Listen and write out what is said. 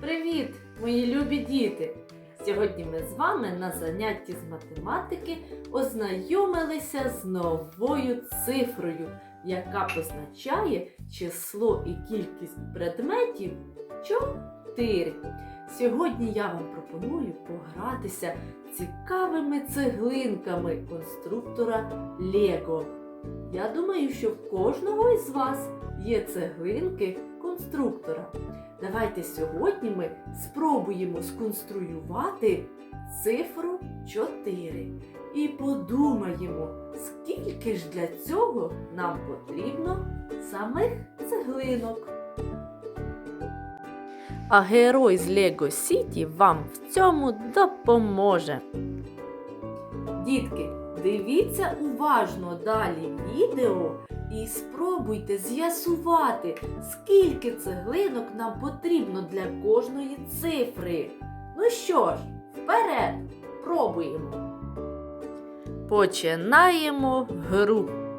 Привіт, мої любі діти! Сьогодні ми з вами на занятті з математики ознайомилися з новою цифрою, яка позначає число і кількість предметів 4. Сьогодні я вам пропоную погратися цікавими цеглинками конструктора Лего. Я думаю, що в кожного із вас є цеглинки конструктора. Давайте сьогодні ми спробуємо сконструювати цифру 4 і подумаємо, скільки ж для цього нам потрібно самих цеглинок. А герой з Lego City вам в цьому допоможе. Дітки, дивіться уважно далі відео і спробуйте з'ясувати, скільки цеглинок нам потрібно для кожної цифри. Ну що ж, вперед, пробуємо. Починаємо гру.